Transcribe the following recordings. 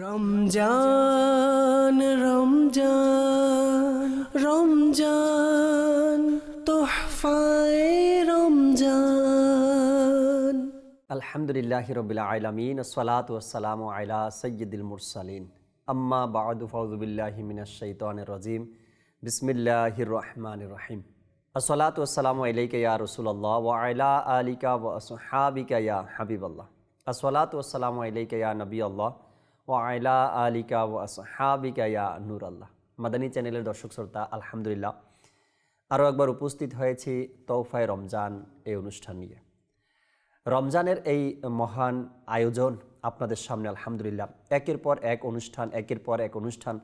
রমজান রমজান রমজান, তোহফায়ে রমজান। আলহামদুলিল্লাহ রবিল আলমিন সালাত ওসালাম আলা সৈয়দুল মুরসালিন। আম্মা বাদু ফৌজুবিল্লাহ মিনাশাইতান রাজিম। বিসমিল্লাহির রহমান রহিম। আসসালাতু ওয়াসসালামু আলাইকা ইয়া রাসূলুল্লাহ ওয়া আলা আলিকা ওয়া আসহাবিকা ইয়া হাবিবাল্লাহ। আসসালাতু ওয়াসসালামু আলাইকা ইয়া নবিয়াল্লাহ। আলা আলিকা ওয়া আসহাবিকা ইয়া নূরাল্লাহ। মাদানী চ্যানেলের দর্শক শ্রোতা, আলহামদুলিল্লাহ। আরও একবার উপস্থিত হয়েছি তৌফায় রমজান এই অনুষ্ঠান নিয়ে। রমজানের এই মহান আয়োজন আপনাদের সামনে, আলহামদুলিল্লাহ। একের পর এক অনুষ্ঠান, একের পর এক অনুষ্ঠান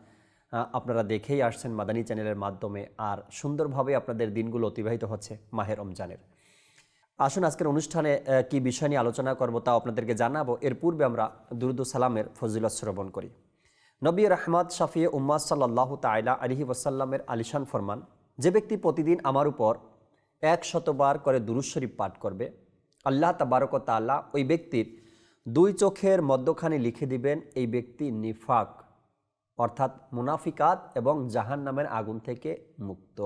আপনারা দেখেই আসছেন মাদানী চ্যানেলের মাধ্যমে। আর সুন্দরভাবে আপনাদের দিনগুলো অতিবাহিত হচ্ছে মাহে রমজানের। আসুন আজকের অনুষ্ঠানে কি বিষয় নিয়ে আলোচনা করব তাও আপনাদেরকে জানাব। এর পূর্বে আমরা দুরুদ সালামের ফজিলত শ্রবণ করি। নবী রহমদ শাফিয়ে উম্মাদ সাল্লাহ তাইলা আলহি ওয়াসাল্লামের আলিশান ফরমান, যে ব্যক্তি প্রতিদিন আমার উপর এক শতবার করে দুরুদ শরীফ পাঠ করবে, আল্লাহ তাবারক তাল্লাহ ওই ব্যক্তির দুই চোখের মধ্যখানে লিখে দিবেন, এই ব্যক্তি নিফাক, অর্থাৎ মুনাফিকাত এবং জাহান নামের আগুন থেকে মুক্ত।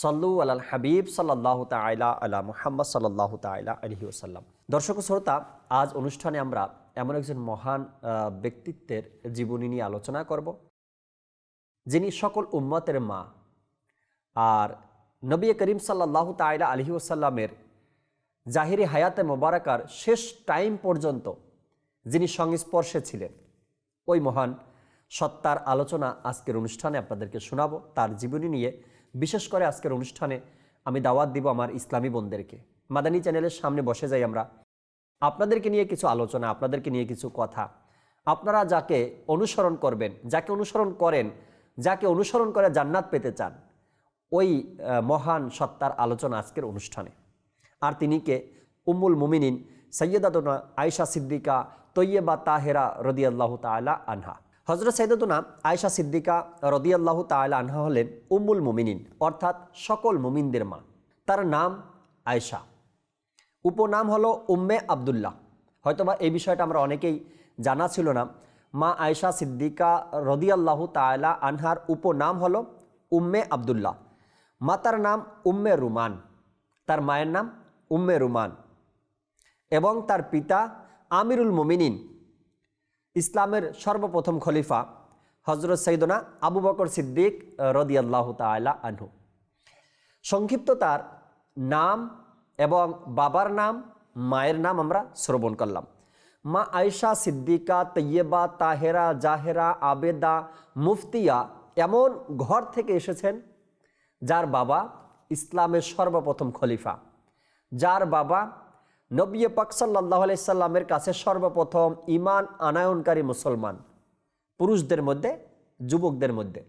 সল্লু আলাল হাবিব সাল্লাহ তাইলা আলা মুহাম্মদ সাল্লাহ তাইলা আলহি ওসাল্লাম দর্শক শ্রোতা, আজ অনুষ্ঠানে আমরা এমন একজন মহান ব্যক্তিত্বের জীবনী নিয়ে আলোচনা করব, যিনি সকল উম্মতের মা। আর নবী করিম সাল্লাহ তাইলা আলহি ওসাল্লামের জাহিরি হায়াতে মোবারকার শেষ টাইম পর্যন্ত যিনি সংস্পর্শে ছিলেন, ওই মহান সত্তার আলোচনা আজকের অনুষ্ঠানে আপনাদেরকে শোনাবো। তার জীবনী নিয়ে বিশেষ করে আজকের অনুষ্ঠানে আমি দাওয়াত দিব আমার ইসলামী বোনদেরকে। মাদানী চ্যানেলের সামনে বসে যাই আমরা। আপনাদেরকে নিয়ে কিছু আলোচনা, আপনাদেরকে নিয়ে কিছু কথা। আপনারা যাকে অনুসরণ করবেন, যাকে অনুসরণ করেন, যাকে অনুসরণ করে জান্নাত পেতে চান, ওই মহান সত্তার আলোচনা আজকের অনুষ্ঠানে। আর তিনি কে? উম্মুল মুমিনিন সৈয়দাতুনা আয়সা সিদ্দিকা তৈয়বা তাহেরা রদিয়াল্লাহ তালা আনহা। হজরত সৈয়দাতুনা আয়সা সিদ্দিকা রদিয়াল্লাহ তালা আনহা হলেন উম্মুল মুমিনিন, অর্থাৎ সকল মুমিনদের মা। তার নাম আয়সা উপনাম হলো উম্মে আবদুল্লাহ। হয়তোবা এই বিষয়টা আমরা অনেকেই জানা ছিল না। মা আয়সা সিদ্দিকা রদিয়াল্লাহ তালা আনহার উপনাম হলো উম্মে আবদুল্লাহ। মাতার নাম উম্মে রুমান। তার মায়ের নাম উম্মে রুমান। এবং তার পিতা আমিরুল মুমিনিন। ইসলামের সর্বপ্রথম খলিফা হজরত সৈদনা আবু বকর সিদ্দিক রদিয়াল্লাহ তালা আনহু। সংক্ষিপ্ত তার নাম এবং বাবার নাম, মায়ের নাম আমরা শ্রবণ করলাম। মা আয়সা সিদ্দিকা, তৈয়বা, তাহেরা, জাহেরা, আবেদা, মুফতিয়া এমন ঘর থেকে এসেছেন যার বাবা ইসলামের সর্বপ্রথম খলিফা। যার বাবা নবী পাক সাল্লাহ আলাইসাল্লামের কাছে সর্বপ্রথম ইমান আনায়নকারী মুসলমান, পুরুষদের মধ্যে, যুবকদের মধ্যে।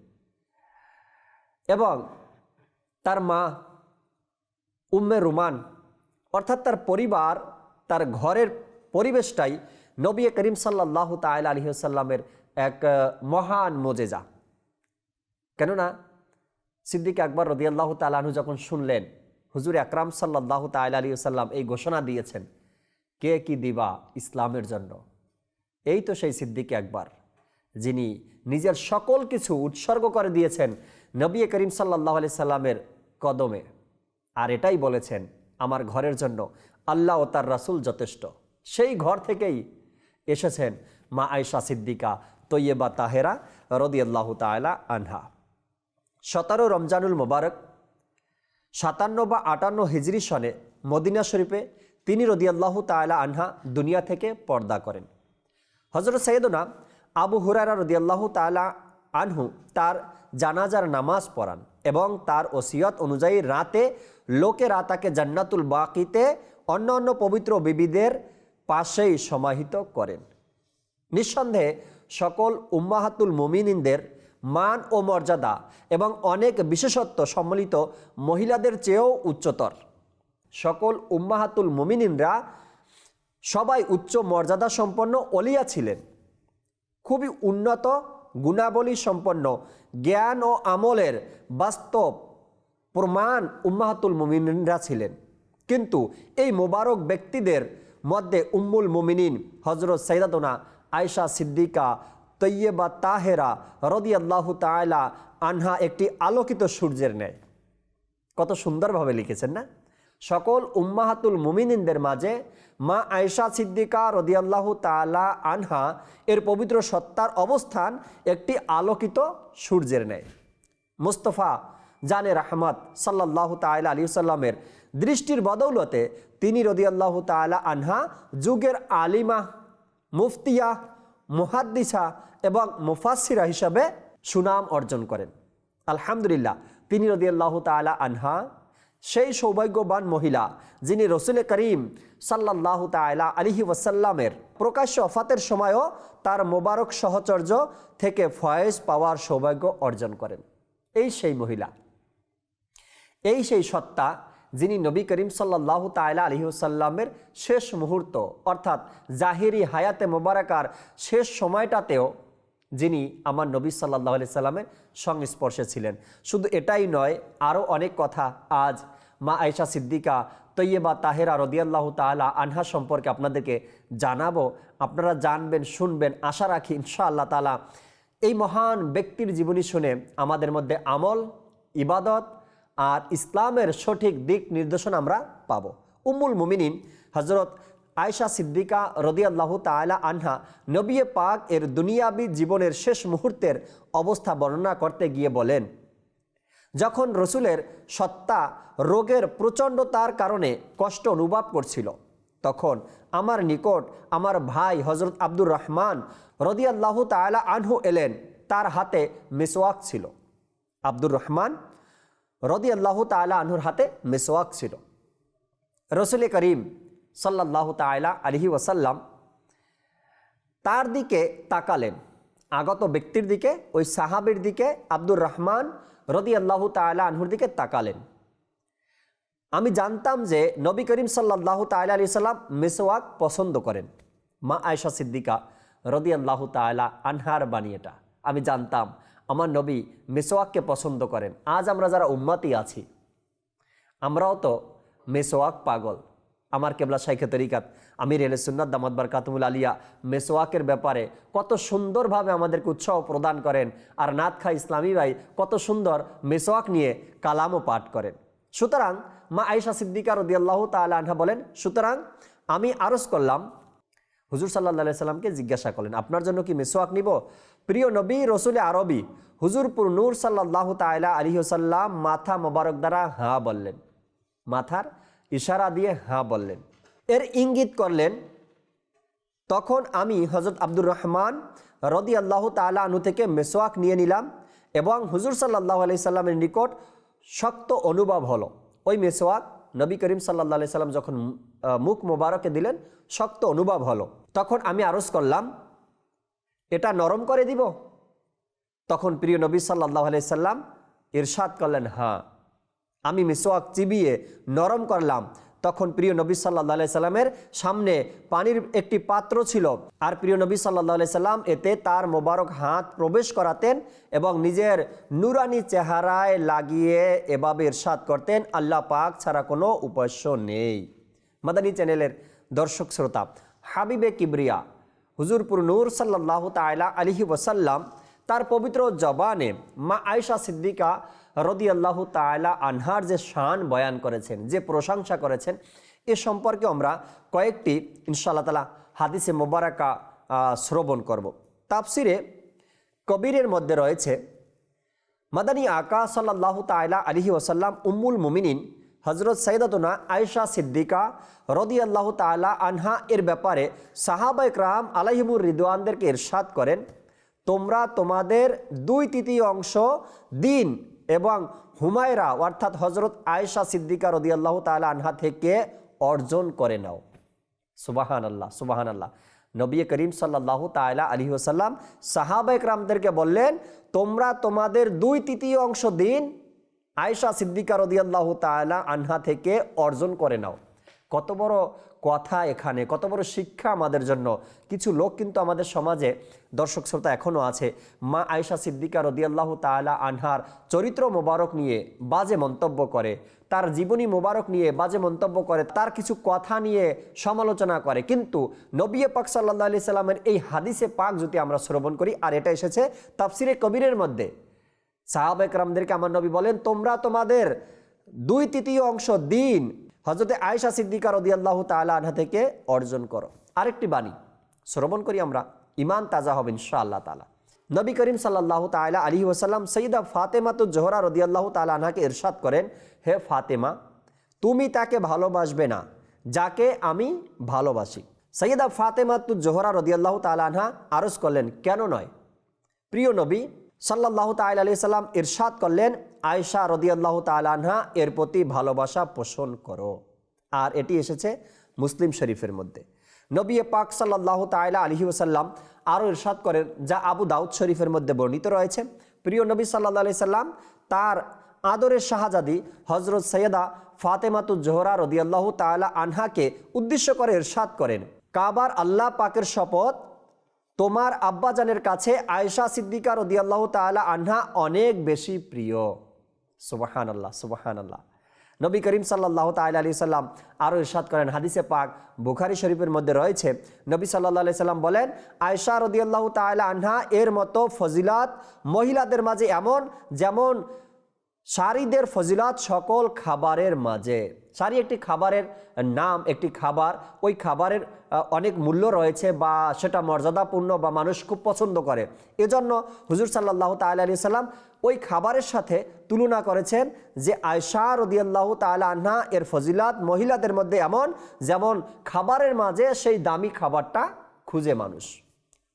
এবং তার মা উম্মে রুমান, অর্থাৎ তার পরিবার, তার ঘরের পরিবেশটাই নবী করিম সাল্লাহ তাইল আলহিসাল্লামের এক মহান মোজেজা। কেননা সিদ্দিক আকবর রদিয়াল্লাহ তালাহু যখন শুনলেন হুজুর আকরাম সাল্লাহ তাইল আলী সাল্লাম এই ঘোষণা দিয়েছেন, কে কি দিবা ইসলামের জন্য? এই তো সেই সিদ্দিক একবার যিনি নিজের সকল কিছু উৎসর্গ করে দিয়েছেন নবী করিম সাল্লাহ আলি সাল্লামের কদমে। আর এটাই বলেছেন, আমার ঘরের জন্য আল্লাহ ও তার রাসুল যথেষ্ট। সেই ঘর থেকেই এসেছেন মা আয়সা সিদ্দিকা তৈয়বা তাহেরা রদিয়াল্লাহ তায়লা আনহা। সতেরো রমজানুল মোবারক সাতান্ন বা আটান্ন হিজরি সনে মদিনা শরীফে তিনি রদিয়াল্লাহু তাআলা আনহা দুনিয়া থেকে পর্দা করেন। হজরত সৈয়দনা আবু হুরারা রদিয়াল্লাহু তাআলা আনহু তার জানাজার নামাজ পড়ান এবং তার ওসিয়ত অনুযায়ী রাতে লোকেরা তাকে জান্নাতুল বাকিতে অন্য অন্য পবিত্র বিবিদের পাশেই সমাহিত করেন। নিঃসন্দেহে সকল উম্মাহাতুল মুমিনিনদের মান ও মর্যাদা এবং অনেক বিশেষত্ব সম্মিলিত মহিলাদের চেয়েও উচ্চতর। সকল উম্মাহাতুল মুমিনিনরা সবাই উচ্চ মর্যাদা সম্পন্ন অলিয়া ছিলেন। খুবই উন্নত, গুণাবলী সম্পন্ন, জ্ঞান ও আমলের বাস্তব প্রমাণ উম্মাহাতুল মুমিনরা ছিলেন। কিন্তু এই মোবারক ব্যক্তিদের মধ্যে উম্মুল মুমিনিন হজরত সৈদাতনা আয়সা সিদ্দিকা তৈয়বা তাহেরা রদি আল্লাহ তায়লা আনহা একটি আলোকিত সূর্যের ন্যায়। কত সুন্দরভাবে লিখেছেন না? সকল উম্মাহাতুল মুমিনিনদের মাঝে মা আয়সা সিদ্দিকা রদিয়াল্লাহু তালা আনহা এর পবিত্র সত্তার অবস্থান একটি আলোকিত সূর্যের ন্যায়। মুস্তফা জানে রাহমাত সাল্লাহ তালা আলী সাল্লামের দৃষ্টির বদৌলতে তিনি রদিয়াল্লাহু তালা আনহা যুগের আলিমা মুফতিয়া মুহাদ্দিসা এবং মুফাসিরা হিসাবে সুনাম অর্জন করেন। আলহামদুলিল্লাহ, তিনি রদিয়াল্লাহ তালা আনহা, সেই সৌভাগ্যবান মহিলা যিনি রসুল করিম সাল্লাহ তালা আলিহি ওয়াসাল্লামের প্রকাশ্য অফাতের সময়ও তার মোবারক সহচর্য থেকে ফয়েজ পাওয়ার সৌভাগ্য অর্জন করেন। এই সেই মহিলা, এই সেই সত্তা যিনি নবী করিম সাল্লাহ তাইলা আলহিউসাল্লামের শেষ মুহূর্ত অর্থাৎ জাহিরি হায়াতে মোবারকার শেষ সময়টাতেও যিনি আমার নবী সাল্লাহ আলি সাল্লামের সংস্পর্শে ছিলেন। শুধু এটাই নয়, আরও অনেক কথা আজ মা আয়সা সিদ্দিকা তৈয়বা তাহেরা রদিয়াল্লাহ তালা আনহা সম্পর্কে আপনাদেরকে জানাব। আপনারা জানবেন, শুনবেন, আশা রাখি ইনশাআল্লাহ তালা এই মহান ব্যক্তির জীবনী শুনে আমাদের মধ্যে আমল, ইবাদত আর ইসলামের সঠিক দিক নির্দেশনা আমরা পাবো। উম্মুল মুমিনিন হজরত আয়সা সিদ্দিকা রদিয়াল্লাহ তালা আনহা নবিয়ে পাক এর দুনিয়াবি জীবনের শেষ মুহূর্তের অবস্থা বর্ণনা করতে গিয়ে বলেন, যখন রসুলের সত্তা রোগের প্রচণ্ডতার কারণে কষ্ট অনুভব করছিল, তখন আমার নিকট আমার ভাই হজরত আব্দুর রহমান রদিয়াল্লাহ তালা আনহু এলেন, তার হাতে মেসোয়াক ছিল। আব্দুর রহমান রদি আল্লাহ তালা আনহুর হাতে মেসোয়াক ছিল। রসুল করিম সাল্লাহ তালা আলহি ওয়াসাল্লাম তার দিকে তাকালেন। আগত ব্যক্তির দিকে, ওই সাহাবির দিকে, আব্দুর রহমান রদি আল্লাহ তালা আনহুর দিকে তাকালেন। আমি জানতাম যে নবী করিম সাল্লাহ তালা আলি সাল্লাম মেসোয়াক পছন্দ করেন। মা আয়সা সিদ্দিকা রদি আল্লাহ তালা আনহার বানিয়েটা আমি জানতাম আমার নবী মেসোয়াককে পছন্দ করেন। আজ আমরা যারা উম্মাতি আছি, আমরাও তো মেসোয়াক পাগল। আমার কেবলা শাইখে তরিকাত। আমির এলে সুন্নাত দামাদ বারকাতুমুল আলিয়া মেসোয়াকের ব্যাপারে কত সুন্দরভাবে আমাদেরকে উৎসাহ প্রদান করেন। আর নাথ খা ইসলামী ভাই কত সুন্দর মেসোয়াক নিয়ে কালামও পাঠ করেন। সুতরাং মা আয়সা সিদ্দিকা রদিয়াল্লাহ তালা আনহা বলেন, সুতরাং আমি আরজ করলাম, হুজুর সাল্লাহ সাল্লামকে জিজ্ঞাসা করলেন, আপনার জন্য কি মেসোয়াক নিব? প্রিয় নবী রসুল আরবি, হুজুরপুর নূর সাল্লাহ তাইলা আলী সাল্লাম মাথা মোবারক দ্বারা হাঁ বললেন। মাথার ইশারা দিয়ে হাঁ বললেন। এর ইঙ্গিত করলেন, তখন আমি হজরত আব্দুর রহমান রদি আল্লাহ তালা আনু থেকে মেসোয়াক নিয়ে নিলাম এবং হুজুর সাল্লাহ আলি সাল্লামের নিকট শক্ত অনুভব হলো। ওই মেসোয়াক নবী করিম সাল্লাহ আলি সাল্লাম যখন মুখ মোবারকে দিলেন, শক্ত অনুভব হলো। তখন আমি আরজ করলাম, এটা নরম করে দিব? তখন প্রিয় নবী সাল্লাহ আলি সাল্লাম ইরশাদ করলেন হ্যাঁ। আমি মিসোয়াক চিবিয়ে নরম করলাম। তখন প্রিয় নবী সাল্লাহ সাল্লামের সামনে পানির একটি পাত্র ছিল। আর প্রিয় নবী সাল্লাহ সাল্লাম এতে তার মোবারক হাত প্রবেশ করাতেন এবং নিজের নুরানি চেহারায় লাগিয়ে এভাবে ইরশাদ করতেন, আল্লাহ পাক ছাড়া কোনো উপাস্য নেই। মাদানী চ্যানেলের দর্শক শ্রোতা, হাবিবে কিবরিয়া, হুজুরপুর নূর সাল্লাহ তাইলা আলিহি ওসাল্লাম তার পবিত্র জবানে মা আয়সা সিদ্দিকা রদি আল্লাহ তালা আনহার যে শান বয়ান করেছেন, যে প্রশংসা করেছেন, এ সম্পর্কে আমরা কয়েকটি, ইনশাআল্লাহ তালা হাদিসে মোবারকা শ্রবণ করব। তাফসিরে কবিরের মধ্যে রয়েছে, মাদানী আকা সাল্লাহ তাইলা আলিহি ওসাল্লাম উম্মুল মুমিনিন হজরত সৈদতুনা আয়সা সিদ্দিকা রদি আল্লাহ তালা আনহা এর ব্যাপারে সাহাবা ইকরাম আলাহিমুর রিদওয়ানদেরকে ইরশাদ করেন, তোমরা তোমাদের দুই তৃতীয় অংশ দিন এবং হুমায়রা, অর্থাৎ হজরত আয়েশা সিদ্দিকা রদি আল্লাহ তালা আনহা থেকে অর্জন করে নাও। সুবাহান আল্লাহ সুবাহান আল্লাহ নবী করিম সাল্লাহ তালা আলী ওসাল্লাম সাহাবাইক রামদেরকে বললেন, তোমরা তোমাদের দুই তৃতীয় অংশ দিন আয়সা সিদ্দিকা রদিয়াল্লাহ তালা আনহা থেকে অর্জন করে নাও। কত বড় কথা এখানে। কত বড় শিক্ষা আমাদের জন্য। কিছু লোক কিন্তু আমাদের সমাজে, দর্শক শ্রোতা এখনও আছে, মা আয়সা সিদ্দিকা রদিয়াল্লাহ তালা আনহার চরিত্র মোবারক নিয়ে বাজে মন্তব্য করে। তার জীবনী মোবারক নিয়ে বাজে মন্তব্য করে। তার কিছু কথা নিয়ে সমালোচনা করে। কিন্তু নবী পাক সাল্লাহ আলি সাল্লামের এই হাদিসে পাক যদি আমরা শ্রবণ করি, আর এটা এসেছে তাফসিরে কবিরের মধ্যে। সাহাব একরামদেরকে আমার নবী বলেন, তোমরা তোমাদের দুই তৃতীয় অংশ দিন হজরতে আয়েশা সিদ্দিকা রদিয়াল্লাহ তালা আনহা থেকে অর্জন করো। আরেকটি বাণী শ্রবণ করি আমরা। ইমান তাজা হবে ইনশা আল্লাহ তালা নবী করিম সাল্লাহ তালা আলী ওসাল্লাম সঈদা ফাতেমাতুল জোহরা রদিয়াল্লাহ তালা আনহাকে ইরশাদ করেন, হে ফাতেমা, তুমি তাকে ভালোবাসবে না, যাকে আমি ভালোবাসি। সৈয়দা ফাতেমাতুল জোহরা রদিয়াল্লাহ তালা আনহা আরজ করলেন, কেন নয়? প্রিয় নবী সাল্লাহ তাল আলি সাল্লাম ইরশাদ করলেন আয়সা রদিয়াল্লাহ তালানহা এর প্রতি ভালোবাসা পোষণ করো। আর এটি এসেছে মুসলিম শরীফের মধ্যে। নবী পাক সাল্লাহ তাইলা আলহি ওসাল্লাম আরও ইরশাদ করেন, যা আবু দাউদ শরীফের মধ্যে বর্ণিত রয়েছে। প্রিয় নবী সাল্লাহ আলি সাল্লাম তার আদরের শাহজাদি হজরত সৈয়দা ফাতেমাতু জোহরা রদিয়াল্লাহ তালা আনহাকে উদ্দেশ্য করে ইরশাদ করেন, কাবার আল্লাহ পাকের শপথ তোমার আব্বাজানের কাছে আয়েশা সিদ্দিকা রদিয়াল্লাহ তালা আনহা অনেক বেশি প্রিয়। সুবাহান আল্লাহ সুবাহান আল্লাহ নবী করিম সাল্লাহ তাল আলি সাল্লাম আরও ইরশাদ করেন, হাদিসে পাক বুখারি শরীফের মধ্যে রয়েছে, নবী সাল্লাহ আলি সাল্লাম বলেন আয়সা রদিয়াল্লাহ তালা আনহা এর মতো ফজিলাত মহিলাদের মাঝে এমন, যেমন সারিদের ফজিলাত সকল খাবারের মাঝে। সারি একটি খাবারের নাম, একটি খাবার, ওই খাবারের অনেক মূল্য রয়েছে বা সেটা মর্যাদাপূর্ণ বা মানুষ খুব পছন্দ করে। এজন্য হুজুর সাল্লাহ তাল আলি সাল্লাম ওই খাবারের সাথে তুলনা করেছেন যে আয়সা রদিয়াল্লাহ তালা আহ্না এর ফজিলাত মহিলাদের মধ্যে এমন, যেমন খাবারের মাঝে সেই দামি খাবারটা খুঁজে মানুষ।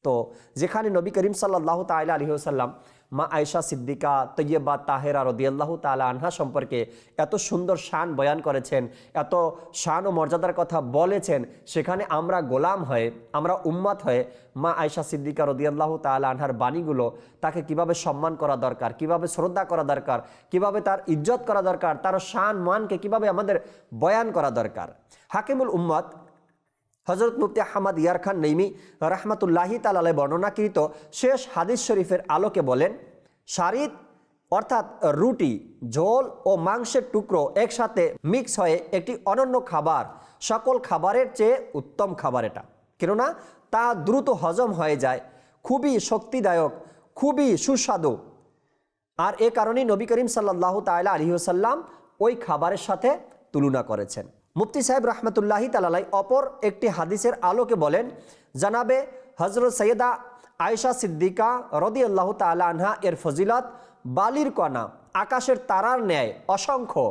তো যেখানে নবী করিম সাল্লাহ আলী সাল্লাম মা আয়সা সিদ্দিকা তৈয়বা তাহেরা রদিয়াল্লাহ তালা আনহা সম্পর্কে এত সুন্দর শান বয়ান করেছেন, এত শান ও মর্যাদার কথা বলেছেন, সেখানে আমরা গোলাম হয়ে, আমরা উম্মাত হয়ে মা আয়সা সিদ্দিকা রদিয়াল্লাহ তালা আনহার বাণীগুলো তাকে কীভাবে সম্মান করা দরকার, কীভাবে শ্রদ্ধা করা দরকার, কীভাবে তার ইজ্জত করা দরকার, তার শান মানকে কীভাবে আমাদের বয়ান করা দরকার। হাকিমুল উম্মাদ হজরত মুফতি আহমদ ইয়ার খান নৈমি রহমতুল্লাহি তালালে বর্ণনাকৃত শেষ হাদিস শরীফের আলোকে বলেন শারিদ অর্থাৎ রুটি, ঝোল ও মাংসের টুকরো একসাথে মিক্স হয়ে একটি অনন্য খাবার, সকল খাবারের চেয়ে উত্তম খাবার এটা। কেননা তা দ্রুত হজম হয়ে যায়, খুবই শক্তিদায়ক, খুবই সুস্বাদু। আর এ কারণেই নবী করিম সাল্লাহ তাইলা আলী সাল্লাম ওই খাবারের সাথে তুলনা করেছেন। মুফতি সাহেব রহমতুল্লাহি তালাই অপর একটি হাদিসের আলোকে বলেন, জানাবে হজরত সৈয়দা আয়েশা সিদ্দিকা রদি আল্লাহ তালা আনহা এর ফজিলত, বালির কণা, আকাশের তারার ন্যায় অসংখ্য।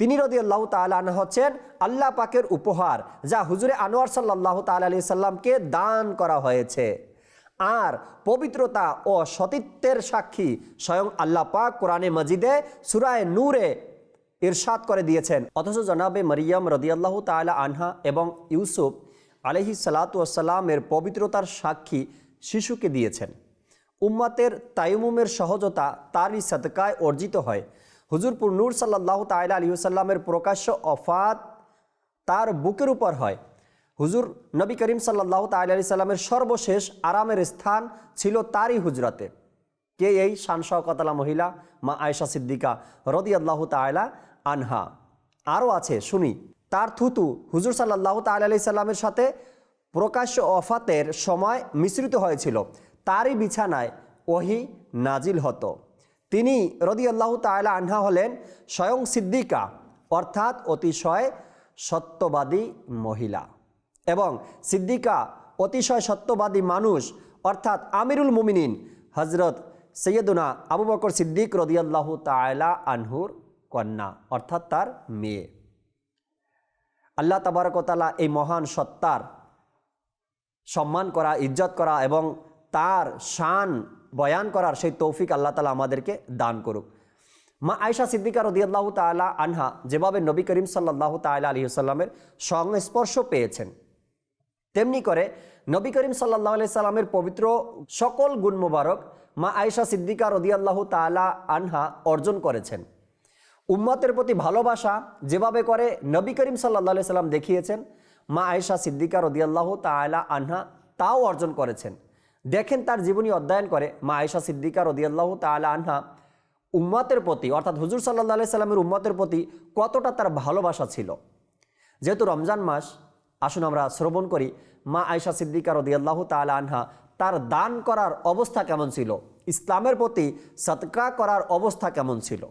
তিনি রদি আল্লাহ তালা হচ্ছেন আল্লাহ পাকের উপহার, যা হুজুরে আনোয়ার সাল্লাহ তাল আলি সাল্লামকে দান করা হয়েছে। আর পবিত্রতা ও সতীত্বের সাক্ষী স্বয়ং আল্লাহ পাক কোরআনে মজিদে সুরায় নূরে ইরশাদ করে দিয়েছেন। অথচ জনাবে মরিয়ম রদিয়াল্লাহ তালা আনহা এবং ইউসুফ আলহি সালাতামের পবিত্রতার সাক্ষী শিশুকে দিয়েছেন। উম্মাতের তাইমুমের সহজতা তারই সদকায় অর্জিত হয়। হুজুরপুর নূর সাল্লাহ তাইলা আলী সাল্লামের প্রকাশ্য অফাত তার বুকের উপর হয়। হুজুর নবী করিম সাল্লাহ তাইলা সাল্লামের সর্বশেষ আরামের স্থান ছিল তারই হুজরাতে। কে এই শানশকতলা মহিলা? মা আয়সা সিদ্দিকা রদি তায়লা আনহা। আরও আছে, শুনি। তার থুতু হুজুর সাল্লাহ তাল সাল্লামের সাথে প্রকাশ্য অফাতের সময় মিশ্রিত হয়েছিল। তারই বিছানায় ওহি নাজিল হতো। তিনি রদি আল্লাহ তায়লা আনহা হলেন স্বয়ং সিদ্দিকা, অর্থাৎ অতিশয় সত্যবাদী মহিলা। এবং সিদ্দিকা অতিশয় সত্যবাদী মানুষ, অর্থাৎ আমিরুল মুমিনিন হজরত সৈয়দুনা আবু বকর সিদ্দিক রদিয়াল্লাহ তায়লা আনহুর কন্যা, অর্থাৎ তার মেয়ে। আল্লাহ তাবারকতালা এই মহান সত্তার সম্মান করা, ইজ্জত করা এবং তার শান বয়ান করার সেই তৌফিক আল্লাহ তালা আমাদেরকে দান করুক। মা আয়সা সিদ্দিকা রদিয়াল্লাহ তালা আনহা যেভাবে নবী করিম সাল্লাহ তালা আলী সাল্লামের সংস্পর্শ পেয়েছেন, তেমনি করে নবী করিম সাল্লাহ আলি সাল্লামের পবিত্র সকল গুণ মুবারক মা আয়সা সিদ্দিকা রদিয়াল্লাহ তালা আনহা অর্জন করেছেন। উম্মতের প্রতি ভালোবাসা যেভাবে করে নবী করিম সাল্লাহ আলি সাল্লাম দেখিয়েছেন, মা আয়েশা সিদ্দিকা রদিয়াল্লাহ তালা আনহা তাও অর্জন করেছেন। দেখেন তার জীবনী অধ্যয়ন করে মা আয়েশা সিদ্দিকা রদিয়াল্লাহ তালা আনহা উম্মতের প্রতি, অর্থাৎ হুজুর সাল্লাহ সাল্লামের উম্মতের প্রতি কতটা তার ভালোবাসা ছিল। যেহেতু রমজান মাস, আসুন আমরা শ্রবণ করি, মা আয়সা সিদ্দিকা রদিয়াল্লাহ তালা আনহা তার দান করার অবস্থা কেমন ছিল? ইসলামের প্রতি সৎকা করার অবস্থা কেমন ছিল?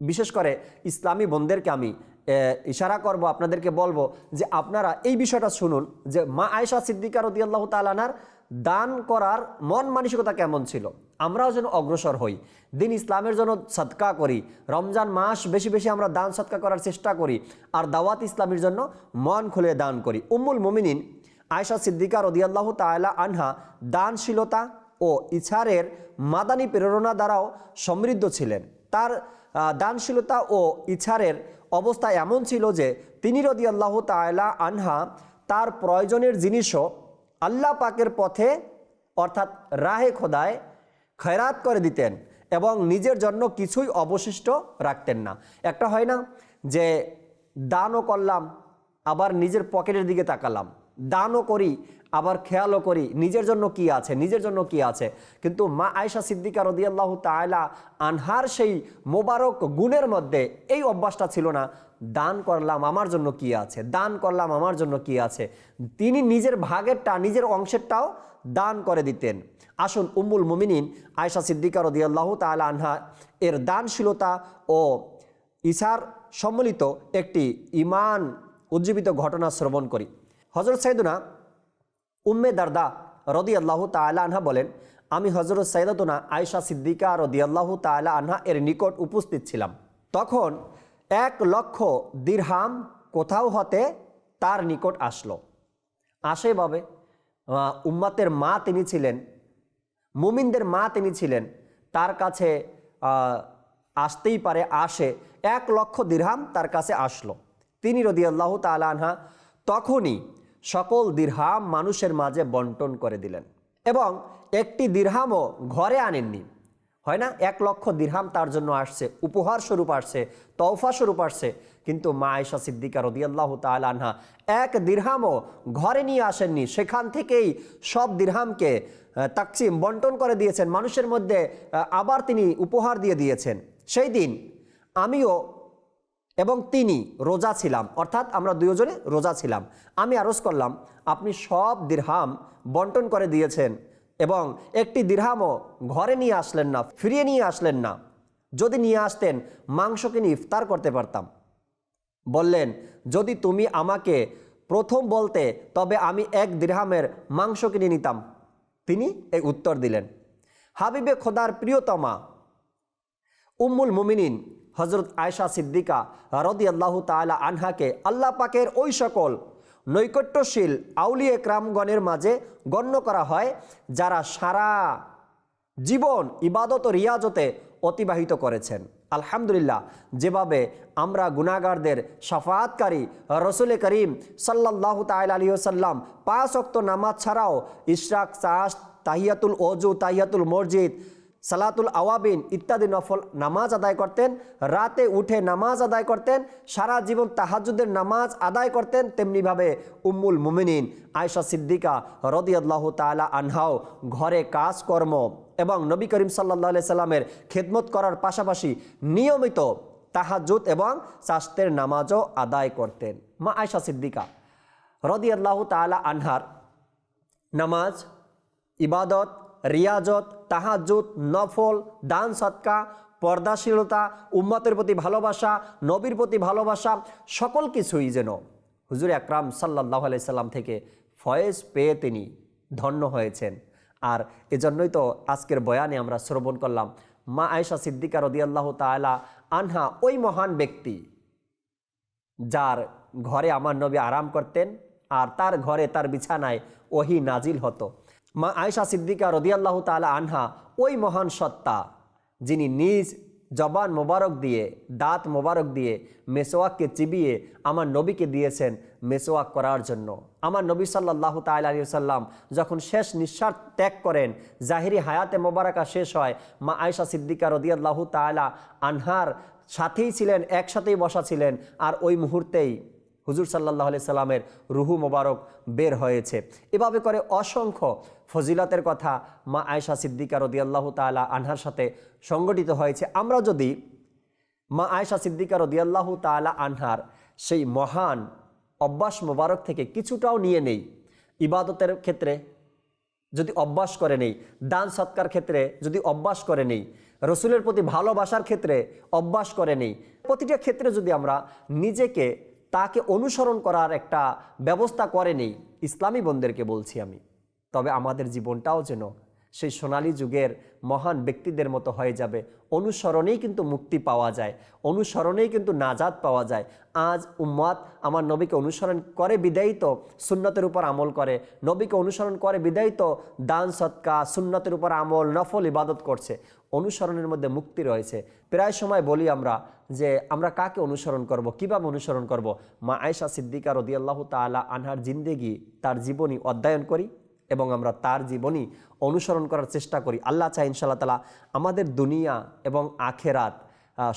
বিশেষ করে ইসলামী বোনদেরকে আমি ইশারা করব, আপনাদেরকে বলব যে আপনারা এই বিষয়টা শুনুন যে মা আয়সা সিদ্দিকা রদিয়াল্লাহ তালানার দান করার মন মানসিকতা কেমন ছিল? আমরাও যেন অগ্রসর হই। দিন ইসলামের জন্য সৎকা করি। রমজান মাস বেশি বেশি আমরা দান সৎকা করার চেষ্টা করি। আর দাওয়াত ইসলামের জন্য মন খুলে দান করি। উম্মুল মুমিনিন আয়সা সিদ্দিকা রদিয়াল্লাহ তালা আনহা দানশীলতা ও ইছারের মাদানী প্রেরণা দ্বারাও সমৃদ্ধ ছিলেন। তার দানশীলতা ও ইছারের অবস্থা এমন ছিল যে তিনি রদিয়াল্লাহ তালা আনহা তার প্রয়োজনের জিনিসও আল্লাহ পাকের পথে, অর্থাৎ রাহে খোদায় খয়রাত করে দিতেন এবং নিজের জন্য কিছুই অবশিষ্ট রাখতেন না। একটা হয় না যে দানও করলাম, আবার নিজের পকেটের দিকে তাকালাম। দানও করি আবার খেয়ালও করি, নিজের জন্য কি আছে, নিজের জন্য কি আছে। কিন্তু মা আয়সা সিদ্দিকা রদিয়াল্লাহ তায়লা আনহার সেই মোবারক গুণের মধ্যে এই অভ্যাসটা ছিল না, দান করলাম আমার জন্য কি আছে, দান করলাম আমার জন্য কি আছে। তিনি নিজের ভাগেরটা, নিজের অংশেরটাও দান করে দিতেন। আসুন, উম্মুল মুমিনিন আয়সা সিদ্দিকা রদিয়াল্লাহ তালা আনহা, এর দানশীলতা ও ইসার সম্মিলিত একটি ইমান উজ্জীবিত ঘটনা শ্রবণ করি। হজরত সাইদুনা উম্মে দারদা রদি আল্লাহ তালা আনহা বলেন, আমি হজরত সৈয়দনা আয়সা সিদ্দিকা রদি আল্লাহ তালা আনহা এর নিকট উপস্থিত ছিলাম। তখন এক লক্ষ দিরহাম কোথাও হতে তার নিকট আসলো। আসে ভাবে উম্মাতের মা তিনি ছিলেন, মুমিনদের মা তিনি ছিলেন, তার কাছে আসতেই পারে, আসে, এক লক্ষ দিরহাম তার কাছে আসলো। তিনি রদি আল্লাহ তালা আনহা তখনই সকল দিরহাম মানুষের মাঝে বন্টন করে দিলেন এবং একটি দিরহামও ঘরে আনেননি। হয় না? এক লক্ষ দিরহাম তার জন্য আসছে, উপহার স্বরূপ আসছে তৌফা স্বরূপ আসছে। কিন্তু মা আয়সা সিদ্দিকা রদিয়াল্লাহ তাল আনহা এক দিরহামও ঘরে নিয়ে আসেননি। সেখান থেকেই সব দিরহামকে তাকসিম বন্টন করে দিয়েছেন। মানুষের মধ্যে আবার তিনি উপহার দিয়ে দিয়েছেন। সেই দিন আমিও এবং তিনি রোজা ছিলাম। অর্থাৎ আমরা দুজনে রোজা ছিলাম। আমি আরজ করলাম, আপনি সব দিরহাম বন্টন করে দিয়েছেন এবং একটি দিরহামও ঘরে নিয়ে আসলেন না, ফিরিয়ে নিয়ে আসলেন না। যদি নিয়ে আসতেন, মাংস কিনে ইফতার করতে পারতাম। বললেন, যদি তুমি আমাকে প্রথম বলতে, তবে আমি এক দিরহামের মাংস কিনে নিতাম। তিনি এই উত্তর দিলেন, হাবিবে খোদার প্রিয়তমা, উম্মুল মুমিনিন হজরত আয়সা সিদ্দিকা রদি আল্লাহ তালা আনহাকে আল্লাহ পাকের ওই সকল নৈকট্যশীল আউলিয়ে ক্রামগণের মাঝে গণ্য করা হয়, যারা সারা জীবন ইবাদত রিয়াজতে অতিবাহিত করেছেন। আলহামদুলিল্লাহ, যেভাবে আমরা গুনাগারদের সাফাতকারী রসুল করিম সাল্লাহ তাল আলী সাল্লাম পাঁচ অক্ত নামাজ ছাড়াও ইশরাক চাষ তাহিয়াতুল অজু তাহিয়াতুল মসজিদ সালাতুল আওয়াবিন ইত্যাদি নফল নামাজ আদায় করতেন, রাতে উঠে নামাজ আদায় করতেন, সারা জীবন তাহাজুদের নামাজ আদায় করতেন, তেমনিভাবে উম্মুল মুমিনিন আয়সা সিদ্দিকা রদিয়াল্লাহ তালা আনহাও ঘরে কাজকর্ম এবং নবী করিম সাল্লাহ সাল্লামের খেদমত করার পাশাপাশি নিয়মিত তাহাজুদ এবং শাস্তের নামাজও আদায় করতেন। মা আয়সা সিদ্দিকা রদিয়াল্লাহ তালা আনহার নামাজ, ইবাদত রিয়াজত তাহাজুদ নফল, দান সৎকা, পর্দাশীলতা, উম্মতের প্রতি ভালোবাসা, নবীর প্রতি ভালোবাসা, সকল কিছুই যেন হুজুর আকরাম সাল্লাহ সাল্লাম থেকে ফয়েজ পেয়ে তিনি ধন্য হয়েছেন। আর এজন্যই তো আজকের বয়ানে আমরা শ্রবণ করলাম, মা আয়সা সিদ্দিকা রদিয়াল্লাহ তালা আনহা ওই মহান ব্যক্তি যার ঘরে আমার নবী আরাম করতেন, আর তার ঘরে তার বিছানায় ওহি নাজিল হতো। মা আয়সা সিদ্দিকা রদিয়াল্লাহ তালা আনহা, ওই মহান সত্তা, যিনি নিজ জবান মোবারক দিয়ে, দাঁত মোবারক দিয়ে মেসোয়াককে চিবিয়ে আমার নবীকে দিয়েছেন মেসোয়াক করার জন্য। আমার নবী সাল্লাহ তাল আলী সাল্লাম যখন শেষ নিঃশ্বাস ত্যাগ করেন, জাহিরি হায়াতে মোবারকা শেষ হয়, মা আয়সা সিদ্দিকা রদিয়াল্লাহ তালা আনহার সাথেই ছিলেন, একসাথেই বসা ছিলেন, আর ওই মুহূর্তেই হুজুর সাল্লাহ আলি সাল্লামের রুহু মোবারক বের হয়েছে। এভাবে করে অসংখ্য ফজিলতের কথা মা আয়সা সিদ্দিকা রদিয়াল্লাহ তালা আনহার সাথে সংগঠিত হয়েছে। আমরা যদি মা আয়সা সিদ্দিকা রদিয়াল্লাহ তালা আনহার সেই মহান অভ্যাস মোবারক থেকে কিছুটাও নিয়ে নেই, ইবাদতের ক্ষেত্রে যদি অভ্যাস করে নেই, দান সৎকার ক্ষেত্রে যদি অভ্যাস করে নেই, রসুলের প্রতি ভালোবাসার ক্ষেত্রে অভ্যাস করে নেই, প্রতিটা ক্ষেত্রে যদি আমরা নিজেকে তাকে অনুসরণ করার একটা ব্যবস্থা করে নেই ইসলামী বন্ধুদেরকে বলছি আমি। তবে আমাদের জীবনটাও যেন সেই সোনালী যুগের মহান ব্যক্তিদের মতো হয়ে যাবে। অনুসরণেই কিন্তু মুক্তি পাওয়া যায়, অনুসরণেই কিন্তু নাজাদ পাওয়া যায়। আজ উম্মাদ আমার নবীকে অনুসরণ করে বিদায়িত সুন্নতের উপর আমল করে, নবীকে অনুসরণ করে বিদায়িত দান সৎকা সুন্নতের উপর আমল, নফল ইবাদত করছে। অনুসরণের মধ্যে মুক্তি রয়েছে। প্রায় সময় বলি আমরা যে আমরা কাকে অনুসরণ করব, কীভাবে অনুসরণ করব? মা আয়সা সিদ্দিকা রদিয়াল্লাহ তালা আনহার জিন্দেগি তার জীবনী অধ্যয়ন করি এবং আমরা তার জীবনী অনুসরণ করার চেষ্টা করি। আল্লাহ চাই ইনশাল্লাহ তালা আমাদের দুনিয়া এবং আখেরাত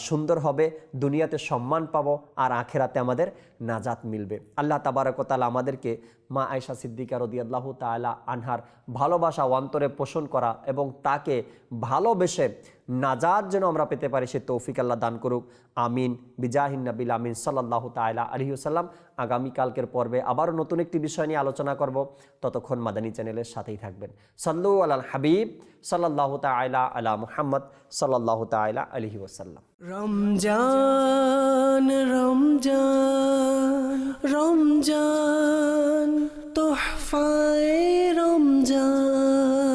সুন্দর হবে, দুনিয়াতে সম্মান পাবো আর আখেরাতে আমাদের নাজাত মিলবে। আল্লাহ তাবারকতালা আমাদেরকে মা আয়সা সিদ্দিকা রদিয়াল্লাহ তালা আনহার ভালোবাসা অন্তরে পোষণ করা এবং তাকে ভালোবেসে নাজাদ যেন আমরা পেতে পারি, সে তৌফিক আল্লাহ দান করুক। আমিন। বিজাহিন নাবিল আমিন সাল্লাহ তাইলা আলহিউসাল্লাম আগামীকালকের পর্বে আবারও নতুন একটি বিষয় নিয়ে আলোচনা করব। ততক্ষণ মাদানী চ্যানেলের সাথেই থাকবেন। সাল্লু আল্লাহ হাবিব সাল্লাহ তাইলা আলা মুহাম্মদ সাল্লাহ তাইলা আলহি ওসাল্লাম রমজান রমজান রমজান, তোহফায় রমজান।